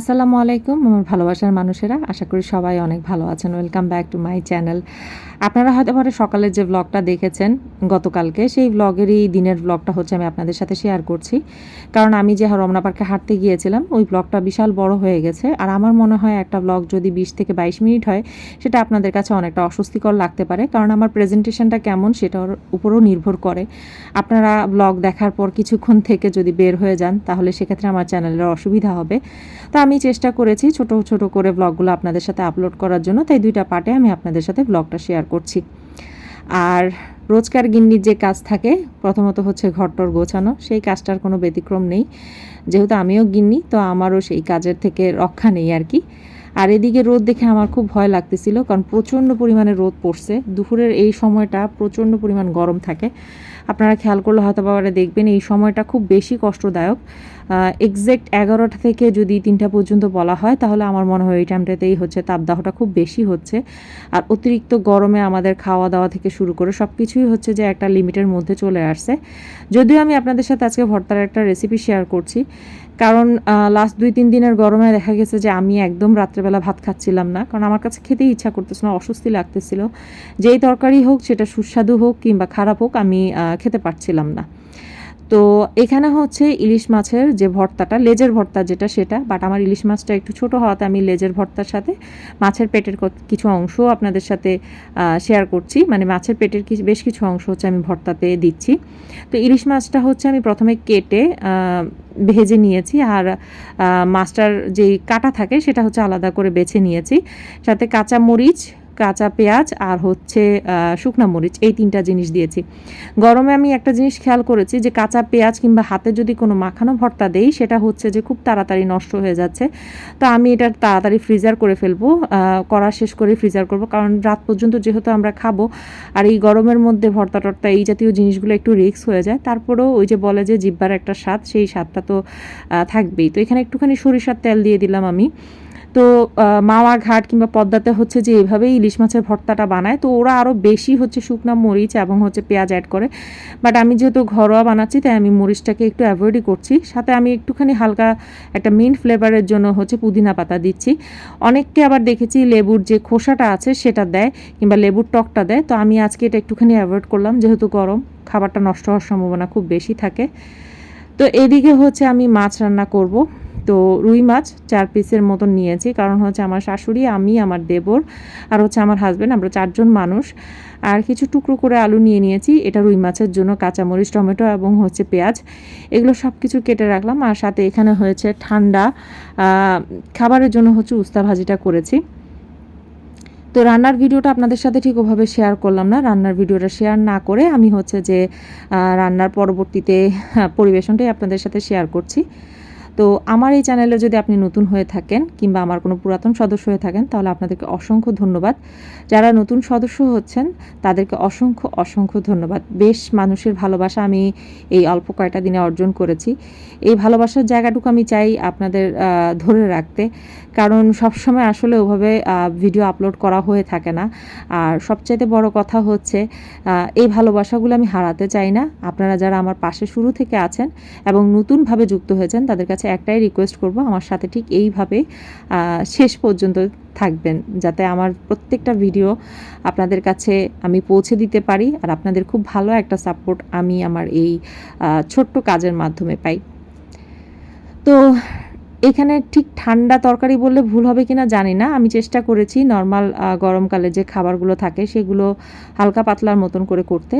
আসসালামু আলাইকুম, আমার ভালোবাসার মানুষেরা। আশা করি সবাই অনেক ভালো আছেন। Welcome back to my channel আপনারা হয়তো পরে সকালের যে ব্লগটা দেখেছেন গতকালকে, সেই ব্লগেরই দিনের ব্লগটা হচ্ছে আমি আপনাদের সাথে শেয়ার করছি। কারণ আমি যে রমনা পার্কে হাঁটতে গিয়েছিলাম, ওই ব্লগটা বিশাল বড় হয়ে গেছে। আর আমার মনে হয় একটা ব্লগ যদি বিশ থেকে বাইশ মিনিট হয়, সেটা আপনাদের কাছে অনেকটা অস্বস্তিকর লাগতে পারে। কারণ আমার প্রেজেন্টেশনটা কেমন, সেটার উপরও নির্ভর করে। আপনারা ব্লগ দেখার পর কিছুক্ষণ থেকে যদি বের হয়ে যান, তাহলে সেক্ষেত্রে আমার চ্যানেলের অসুবিধা হবে। তো আমি চেষ্টা করেছি ছোট ছোট করে ব্লগগুলো আপনাদের সাথে আপলোড করার জন্য, তাই দুইটা পার্টে আমি আপনাদের সাথে ব্লগটা শেয়ার করছি। আর রোজকার গিন্নির যে কাজ থাকে, প্রথমত হচ্ছে ঘরটর গোছানো, সেই কাজটার কোনো ব্যতিক্রম নেই। যেহেতু আমিও গিন্নি, তো আমারও সেই কাজের থেকে রক্ষা নেই আর কি। আর এদিকে রোদ দেখে আমার খুব ভয় লাগতেছিল, কারণ প্রচণ্ড পরিমাণে রোদ পড়ছে। দুপুরের এই সময়টা প্রচণ্ড পরিমাণ গরম থাকে। আপনারা খেয়াল করলে হয়তো বাবারা দেখবেন এই সময়টা খুব বেশি কষ্টদায়ক। এক্স্যাক্ট এগারোটা থেকে যদি তিনটা পর্যন্ত বলা হয়, তাহলে আমার মনে হয় এই টাইমটাতেই হচ্ছে তাপদাহটা খুব বেশি হচ্ছে। আর অতিরিক্ত গরমে আমাদের খাওয়া দাওয়া থেকে শুরু করে সব কিছুই হচ্ছে যে একটা লিমিটের মধ্যে চলে আসছে। যদিও আমি আপনাদের সাথে আজকে ভর্তার একটা রেসিপি শেয়ার করছি, কারণ লাস্ট দুই, তিন দিনের গরমে দেখা গেছে যে আমি একদম রাত্রেবেলা ভাত খাচ্ছিলাম না, কারণ আমার কাছে খেতেই ইচ্ছা করতেছিল না, অস্বস্তি লাগতেছিল। যেই তরকারি হোক, সেটা সুস্বাদু হোক কিংবা খারাপ হোক, আমি খেতে পারছিলাম না। তো এখানে হচ্ছে ইলিশ মাছের যে ভর্তাটা, লেজের ভর্তা যেটা সেটা বাট আমার ইলিশ মাছটা একটু ছোট হওয়াতে আমি লেজের ভর্তার সাথে মাছের পেটের কিছু অংশ আপনাদের সাথে শেয়ার করছি। মানে মাছের পেটের বেশ কিছু অংশ হচ্ছে আমি ভর্তাতে দিচ্ছি। তো ইলিশ মাছটা হচ্ছে আমি প্রথমে কেটে ভেজে নিয়েছি আর মাছটার যেই কাটা থাকে সেটা হচ্ছে আলাদা করে বেছে নিয়েছি। সাথে কাঁচা মরিচ কাঁচা পেঁয়াজ আর হচ্ছে শুকনা মরিচ, এই তিনটা জিনিস দিয়েছি। গরমে আমি একটা জিনিস খেয়াল করেছি যে কাঁচা পেঁয়াজ কিংবা হাতে যদি কোনো মাখানো ভর্তা দেই, সেটা হচ্ছে যে খুব তাড়াতাড়ি নষ্ট হয়ে যাচ্ছে। তো আমি এটা তাড়াতাড়ি ফ্রিজার করে ফেলব করা শেষ করে ফ্রিজার করব। কারণ রাত পর্যন্ত যেহেতু আমরা খাব, আর এই গরমের মধ্যে ভর্তা টর্তা এই জাতীয় জিনিসগুলো একটু রিক্স হয়ে যায়। তারপরেও ওই যে বলে যে জিব্বার একটা স্বাদ, সেই স্বাদটা তো থাকবেই। তো এখানে একটুখানি সরিষার তেল দিয়ে দিলাম আমি। তো মাওয়া ঘাট কিংবা পদ্মাতে হচ্ছে যে এভাবেই ইলিশ মাছের ভর্তাটা বানায়। তো ওরা আরও বেশি হচ্ছে শুকনা মরিচ এবং হচ্ছে পেঁয়াজ অ্যাড করে। বাট আমি যেহেতু ঘরোয়া বানাচ্ছি, তাই আমি মরিচটাকে একটু অ্যাভয়েডই করছি। সাথে আমি একটুখানি হালকা একটা মিন্ট ফ্লেভারের জন্য হচ্ছে পুদিনা পাতা দিচ্ছি। অনেককে আবার দেখেছি লেবুর যে খোসাটা আছে সেটা দেয় কিংবা লেবুর টকটা দেয়। তো আমি আজকে এটা একটুখানি অ্যাভয়েড করলাম। যেহেতু গরম, খাবারটা নষ্ট হওয়ার সম্ভাবনা খুব বেশি থাকে। তো এদিকে হচ্ছে আমি মাছ রান্না করব। তো রুই মাছ চার পিসের মতন নিয়েছি। কারণ হচ্ছে আমার শাশুড়ি, আমি, আমার দেবর, আর হচ্ছে আমার হাজব্যান্ড আমরা চারজন মানুষ। আর কিছু টুকরো করে আলু নিয়ে নিয়েছি। এটা রুই মাছের জন্য কাঁচামরিচ, টমেটো এবং হচ্ছে পেঁয়াজ। এগুলো সব কিছু কেটে রাখলাম। আর সাথে এখানে হয়েছে ঠান্ডা খাবারের জন্য হচ্ছে উস্তা ভাজিটা করেছি। তো রান্নার ভিডিওটা আপনাদের সাথে ঠিক ওভাবে শেয়ার করলাম না। রান্নার ভিডিওটা শেয়ার না করে আমি হচ্ছে যে রান্নার পরবর্তীতে পরিবেশনটাই আপনাদের সাথে শেয়ার করছি। তো আমার এই চ্যানেলে যদি আপনি নতুন হয়ে থাকেন কিংবা আমার কোনো পুরাতন সদস্য হয়ে থাকেন, তাহলে আপনাদেরকে অসংখ্য ধন্যবাদ। যারা নতুন সদস্য হচ্ছেন, তাদেরকে অসংখ্য অসংখ্য ধন্যবাদ। বেশ মানুষের ভালোবাসা আমি এই অল্প কয়টা দিনে অর্জন করেছি। এই ভালোবাসার জায়গাটুকু আমি চাই আপনাদের ধরে রাখতে। কারণ সবসময় আসলে ওভাবে ভিডিও আপলোড করা হয়ে থাকে না। আর সবচাইতে বড় কথা হচ্ছে এই ভালোবাসাগুলো আমি হারাতে চাই না। আপনারা যারা আমার পাশে শুরু থেকে আছেন এবং নতুনভাবে যুক্ত হয়েছেন, তাদের কাছে একটাই রিকোয়েস্ট করব, আমার সাথে ঠিক এইভাবে শেষ পর্যন্ত থাকবেন, যাতে আমার প্রত্যেকটা ভিডিও আপনাদের কাছে আমি পৌঁছে দিতে পারি আর আপনাদের খুব ভালো একটা সাপোর্ট আমি আমার এই ছোট্ট কাজের মাধ্যমে পাই। তো এখানে ঠিক ঠান্ডা তরকারি বললে ভুল হবে কিনা জানি না। আমি চেষ্টা করেছি নর্মাল গরমকালে যে খাবারগুলো থাকে সেগুলো হালকা পাতলার মতন করে করতে।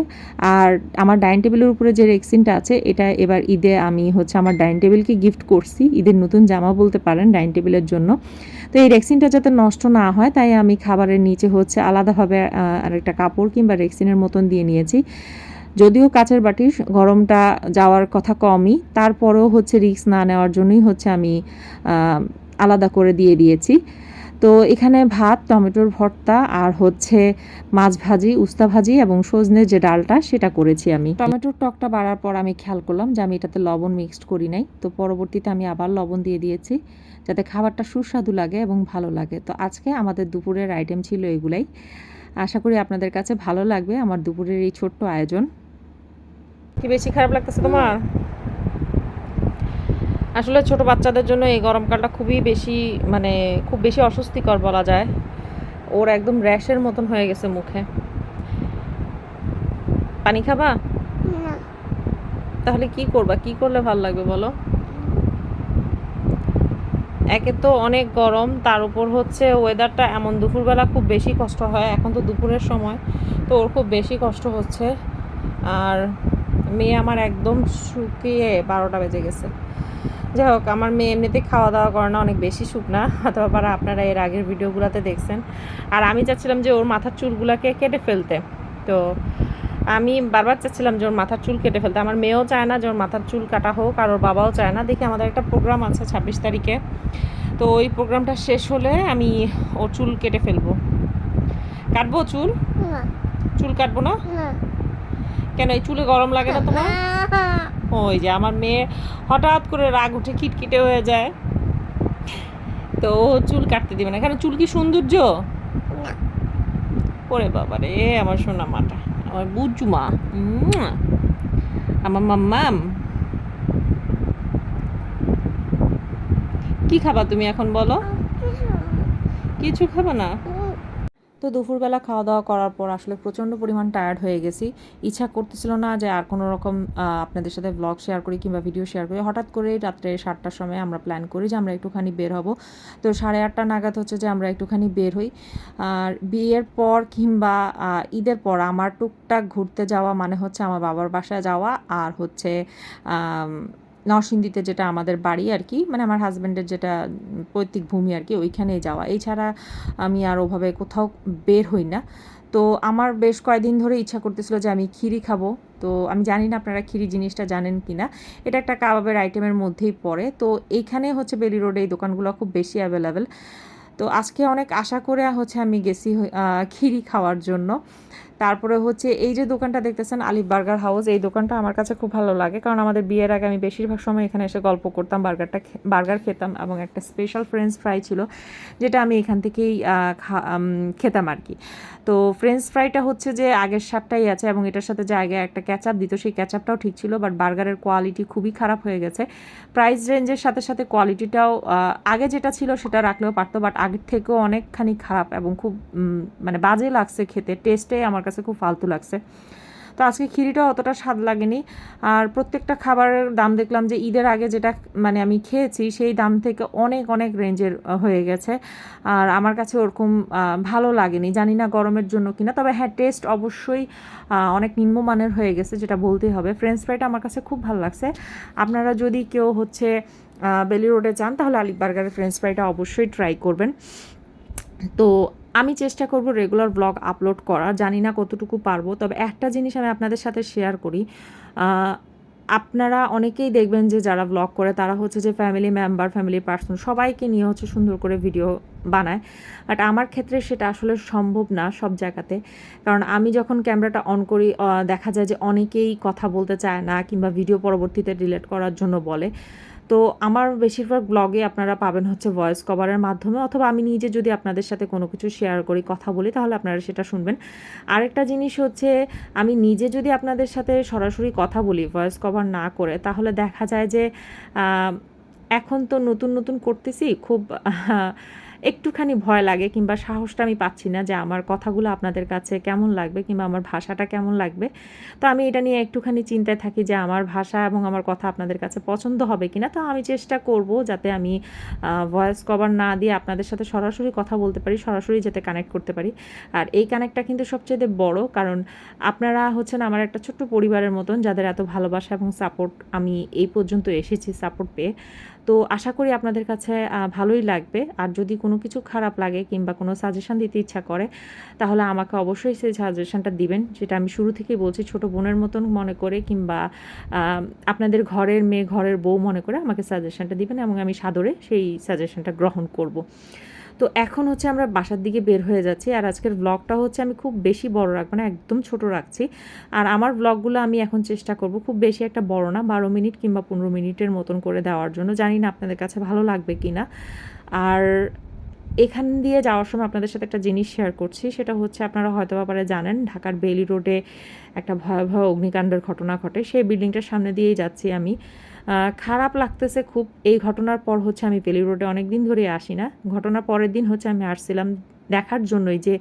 আর আমার ডাইনিং টেবিলের উপরে যে রেক্সিনটা আছে, এটা এবার ঈদে আমি হচ্ছে আমার ডাইনিং টেবিলকে গিফট করছি। ঈদের নতুন জামা বলতে পারেন ডাইনিং টেবিলের জন্য। তো এই রেক্সিনটা যাতে নষ্ট না হয়, তাই আমি খাবারের নিচে হচ্ছে আলাদাভাবে আরেকটা কাপড় কিংবা রেক্সিনের মতন দিয়ে নিয়েছি। যদিও কাচের বাটির গরমটা যাওয়ার কথা কমই, তারপরেও হচ্ছে রিক্স না নেওয়ার জন্যই হচ্ছে আমি আলাদা করে দিয়ে দিয়েছি। তো এখানে ভাত, টমেটোর ভর্তা আর হচ্ছে মাছ ভাজি, উস্তা ভাজি এবং সজনের যে ডালটা সেটা করেছি আমি। টমেটোর টকটা বাড়ার পর আমি খেয়াল করলাম যে আমি এটাতে লবণ মিক্সড করি নাই। তো পরবর্তীতে আমি আবার লবণ দিয়ে দিয়েছি যাতে খাবারটা সুস্বাদু লাগে এবং ভালো লাগে। তো আজকে আমাদের দুপুরের আইটেম ছিল এগুলাই। আশা করি আপনাদের কাছে ভালো লাগবে আমার দুপুরের এই ছোট্ট আয়োজন। কি বেশি খারাপ লাগতেছে তোমার? আসলে ছোট বাচ্চাদের জন্য এই গরমকালটা খুবই বেশি মানে খুব বেশি অস্বস্তিকর বলা যায়। ওর একদম র্যাশের মতন হয়ে গেছে মুখে। পানি খাবা? তাহলে কি করবা? কি করলে ভালো লাগবে বলো? একে তো অনেক গরম, তার উপর হচ্ছে ওয়েদারটা এমন দুপুরবেলা খুব বেশি কষ্ট হয়, এখন তো দুপুরের সময়, তো ওর খুব বেশি কষ্ট হচ্ছে। আর মেয়ে আমার একদম শুকিয়ে বারোটা বেজে গেছে। যাই হোক, আমার মেয়ে এমনিতে খাওয়া দাওয়া করে না, অনেক বেশি শুকনা অথবা আবার আপনারা এর আগের ভিডিওগুলোতে দেখছেন। আর আমি চাচ্ছিলাম যে ওর মাথার চুলগুলোকে কেটে ফেলতে। তো আমি বারবার চাচ্ছিলাম যে ওর মাথার চুল কেটে ফেলতে। আমার মেয়েও চায় না যে ওর মাথার চুল কাটা হোক আর ওর বাবাও চায় না। দেখি আমাদের একটা প্রোগ্রাম আছে ছাব্বিশ তারিখে। তো ওই প্রোগ্রামটা শেষ হলে আমি ওর চুল কেটে ফেলব। কাটবো চুল? চুল কাটবো না? কেন এই চুলে গরম লাগে না তোমার? ওই যে আমার মেয়ে হঠাৎ করে রাগ উঠে খিটখিটে হয়ে যায়। তো ও চুল কাটতে দিবে না। কেন চুল কি সৌন্দর্য? ওরে বাবা রে আমার সোনা মাটা। আমার বুঝু মা উম্মুয়া। আমার মাম্মাম কি খাবা তুমি এখন বলো কিছু খাবা না তো দুপুরবেলা খাওয়া দাওয়া করার পর আসলে প্রচণ্ড পরিমাণ টায়ার্ড হয়ে গেছি। ইচ্ছা করতেছিল না যে আর কোনো রকম আপনাদের সাথে ব্লগ শেয়ার করি কিংবা ভিডিও শেয়ার করি। হঠাৎ করে রাত্রে সাতটার সময় আমরা প্ল্যান করি যে আমরা একটুখানি বের হব। তো সাড়ে আটটা নাগাদ হচ্ছে যে আমরা একটুখানি বের হই। আর বিয়ের পর কিংবা ঈদের পর আমার টুকটাক ঘুরতে যাওয়া মানে হচ্ছে আমার বাবার বাসায় যাওয়া আর হচ্ছে নরসিংদীতে যেটা আমাদের বাড়ি আর কি মানে আমার হাজব্যান্ডের যেটা পৈতৃক ভূমি আর কি, ওইখানেই যাওয়া। এছাড়া আমি আর ওভাবে কোথাও বের হই না। তো আমার বেশ কয়েকদিন ধরে ইচ্ছা করতেছিল যে আমি ক্ষীরি খাব। তো আমি জানি না আপনারা ক্ষীরি জিনিসটা জানেন কি না এটা একটা কাবাবের আইটেমের মধ্যেই পড়ে। তো এইখানে হচ্ছে বেলি রোডে এই দোকানগুলো খুব বেশি অ্যাভেলেবেল তো আজকে অনেক আশা করে হচ্ছে আমি গেছি ক্ষীরি খাওয়ার জন্য। তারপরে হচ্ছে এই যে দোকানটা দেখতেছেন আলিফ বার্গার হাউস, এই দোকানটা আমার কাছে খুব ভালো লাগে। কারণ আমাদের বিয়ের আগে আমি বেশিরভাগ সময় এখানে এসে গল্প করতাম, বার্গারটা বার্গার খেতাম এবং একটা স্পেশাল ফ্রেঞ্চ ফ্রাই ছিল, যেটা আমি এখান থেকেই খেতাম আর কি। তো ফ্রেঞ্চ ফ্রাইটা হচ্ছে যে আগের স্বাদটাই আছে এবং এটার সাথে যে আগে একটা ক্যাচাপ দিত, সেই ক্যাচাপটাও ঠিক ছিল বাট বার্গারের কোয়ালিটি খুবই খারাপ হয়ে গেছে। প্রাইস রেঞ্জের সাথে সাথে কোয়ালিটিটাও আগে যেটা ছিল সেটা রাখলেও পারতো বাট আগের থেকেও অনেকখানি খারাপ এবং খুব মানে বাজে লাগছে খেতে টেস্টে আমার কাছে খুব ফালতু লাগছে। তো আজকে খিরিটাও অতটা স্বাদ লাগেনি। আর প্রত্যেকটা খাবারের দাম দেখলাম যে ঈদের আগে যেটা মানে আমি খেয়েছি, সেই দাম থেকে অনেক অনেক রেঞ্জের হয়ে গেছে। আর আমার কাছে ওরকম ভালো লাগেনি। জানি না গরমের জন্য কিনা, তবে হ্যাঁ টেস্ট অবশ্যই অনেক নিম্নমানের হয়ে গেছে, যেটা বলতেই হবে। ফ্রেঞ্চ ফ্রাইটা আমার কাছে খুব ভালো লাগছে। আপনারা যদি কেউ হচ্ছে বেলি রোডে যান, তাহলে আলিফ বার্গারের ফ্রেঞ্চ ফ্রাইটা অবশ্যই ট্রাই করবেন। তো আমি চেষ্টা করব রেগুলার ব্লগ আপলোড করার। জানি না কতটুকু পারব, তবে একটা জিনিস আমি আপনাদের সাথে শেয়ার করি। আপনারা অনেকেই দেখবেন যে যারা ব্লগ করে, তারা হচ্ছে যে ফ্যামিলি মেম্বার ফ্যামিলি পার্সন সবাইকে নিয়ে হচ্ছে সুন্দর করে ভিডিও বানায়। বাট আমার ক্ষেত্রে সেটা আসলে সম্ভব না সব জায়গাতে। কারণ আমি যখন ক্যামেরাটা অন করি দেখা যায় যে অনেকেই কথা বলতে চায় না, কিংবা ভিডিও পরবর্তীতে ডিলেট করার জন্য বলে। তো আমার বেশিরভাগ ব্লগে আপনারা পাবেন হচ্ছে ভয়েস কভারের মাধ্যমে অথবা আমি নিজে যদি আপনাদের সাথে কোনো কিছু শেয়ার করি, কথা বলি, তাহলে আপনারা সেটা শুনবেন। আরেকটা জিনিস হচ্ছে, আমি নিজে যদি আপনাদের সাথে সরাসরি কথা বলি ভয়েস কভার না করে, তাহলে দেখা যায় যে এখন তো নতুন নতুন করতেছি, খুব একটুখানি ভয় লাগে কিংবা সাহসটা আমি পাচ্ছি না যে আমার কথাগুলো আপনাদের কাছে কেমন লাগবে কিংবা আমার ভাষাটা কেমন লাগবে। তো আমি এটা নিয়ে একটুখানি চিন্তায় থাকি যে আমার ভাষা এবং আমার কথা আপনাদের কাছে পছন্দ হবে কি না তো আমি চেষ্টা করব যাতে আমি ভয়েস কভার না দিয়ে আপনাদের সাথে সরাসরি কথা বলতে পারি, সরাসরি যাতে কানেক্ট করতে পারি। আর এই কানেক্টটা কিন্তু সবচেয়ে বড় কারণ আপনারা হচ্ছেন আমার একটা ছোট্ট পরিবারের মতন যাদের এত ভালোবাসা এবং সাপোর্ট আমি এই পর্যন্ত এসেছি সাপোর্ট পেয়ে। তো আশা করি আপনাদের কাছে ভালোই লাগবে। আর যদি কোনো কিছু খারাপ লাগে কিংবা কোনো সাজেশন দিতে ইচ্ছা করে, তাহলে আমাকে অবশ্যই সেই সাজেশানটা দিবেন। যেটা আমি শুরু থেকেই বলছি, ছোট বোনের মতন মনে করে কিংবা আপনাদের ঘরের মেয়ে, ঘরের বউ মনে করে আমাকে সাজেশনটা দিবেন এবং আমি সাদরে সেই সাজেশনটা গ্রহণ করব। তো এখন হচ্ছে আমরা বাসার দিকে বের হয়ে যাচ্ছি আর আজকের ব্লগটা হচ্ছে আমি খুব বেশি বড় রাখব না, একদম ছোট রাখছি। আর আমার ব্লগগুলো আমি এখন চেষ্টা করব খুব বেশি একটা বড় না, বারো মিনিট কিংবা পনেরো মিনিটের মতন করে দেওয়ার জন্য। জানি না আপনাদের কাছে ভালো লাগবে কি না আর এখান দিয়ে যাওয়ার সময় আপনাদের সাথে একটা জিনিস শেয়ার করছি, সেটা হচ্ছে আপনারা হয়তো ব্যাপারে জানেন, ঢাকার বেলি রোডে একটা ভয়াবহ অগ্নিকাণ্ডের ঘটনা ঘটে। সেই বিল্ডিংটার সামনে দিয়েই যাচ্ছি আমি। খারাপ লাগতেছে খুব। এই ঘটনার পর হচ্ছে আমি বেলি রোডে অনেক দিন ধরে আসি না। ঘটনার পরের দিন হচ্ছে আমি আসছিলাম দেখার জন্যই যে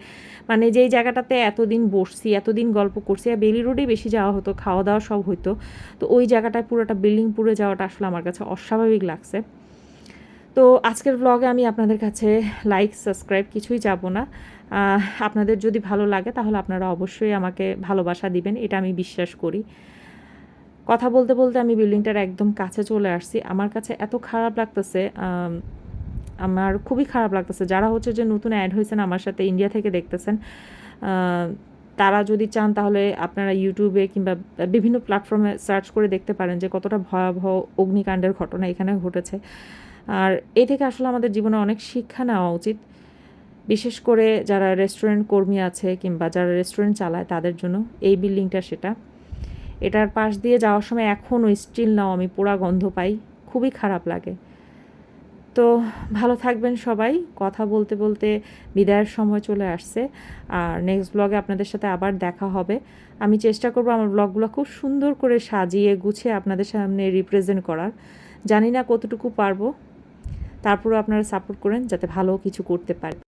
মানে যেই জায়গাটাতে এতদিন বসছি, এতদিন গল্প করছি, আর বেলি রোডেই বেশি যাওয়া হতো খাওয়া দাওয়া সব হতো তো ওই জায়গাটায় পুরোটা বিল্ডিং পুড়ে যাওয়াটা আসলে আমার কাছে অস্বাভাবিক লাগছে। তো আজকের ব্লগে আমি আপনাদের কাছে লাইক সাবস্ক্রাইব কিছুই যাব না। আপনাদের যদি ভালো লাগে তাহলে আপনারা অবশ্যই আমাকে ভালোবাসা দিবেন, এটা আমি বিশ্বাস করি। কথা বলতে বলতে আমি বিল্ডিংটার একদম কাছে চলে আসছি। আমার কাছে এত খারাপ লাগতেছে আমার খুবই খারাপ লাগতেছে। যারা হচ্ছে যে নতুন অ্যাড হয়েছেন আমার সাথে ইন্ডিয়া থেকে দেখতেছেন তারা যদি চান তাহলে আপনারা ইউটিউবে কিংবা বিভিন্ন প্ল্যাটফর্মে সার্চ করে দেখতে পারেন যে কতটা ভয়াবহ অগ্নিকাণ্ডের ঘটনা এখানে ঘটেছে। আর এই থেকে আসলে আমাদের জীবনে অনেক শিক্ষা নেওয়া উচিত। বিশেষ করে যারা রেস্টুরেন্ট কর্মী আছে কিংবা যারা রেস্টুরেন্ট চালায় তাদের জন্য এই বিল্ডিংটা সেটা। এটার পাশ দিয়ে যাওয়ার সময় এখনও স্টিল নাও আমি পোড়া গন্ধ পাই, খুবই খারাপ লাগে। তো ভালো থাকবেন সবাই, কথা বলতে বলতে বিদায়ের সময় চলে আসছে। আর নেক্সট ব্লগে আপনাদের সাথে আবার দেখা হবে। আমি চেষ্টা করব আমার ব্লগগুলো খুব সুন্দর করে সাজিয়ে, গুছিয়ে আপনাদের সামনে রিপ্রেজেন্ট করার। জানি না কতটুকু পারব। তারপরেও আপনারা সাপোর্ট করেন যাতে ভালো কিছু করতে পারে।